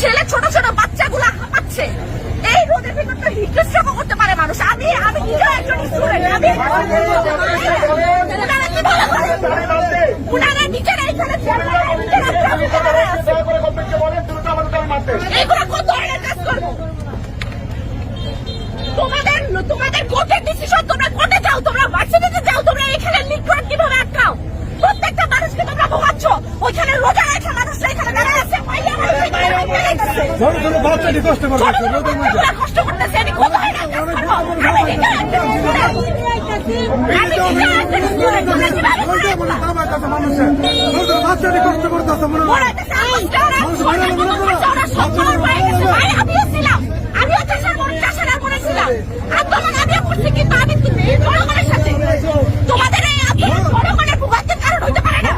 ছেলে ছোট ছোট বাচ্চাগুলা হাঁপাচ্ছে। এই রোদের ভিতর তো হিটস্ট্রোকও করতে পারে মানুষ। আমি আমি নিজেও একজন স্টুডেন্ট আমি ধরো ধরো বাচ্চাটি কষ্ট করতেছে কষ্ট করতেছে বাচ্চাটি কষ্ট করতেছে মনে হয় আমিও চাষার চাষারা করেছিলাম আন্দোলন আমিও করছি কিন্তু আমি জনগণের সাথে তোমাদের এই আন্দোলন জনগণের ভোগান্তির কারণ হইতে পারে না।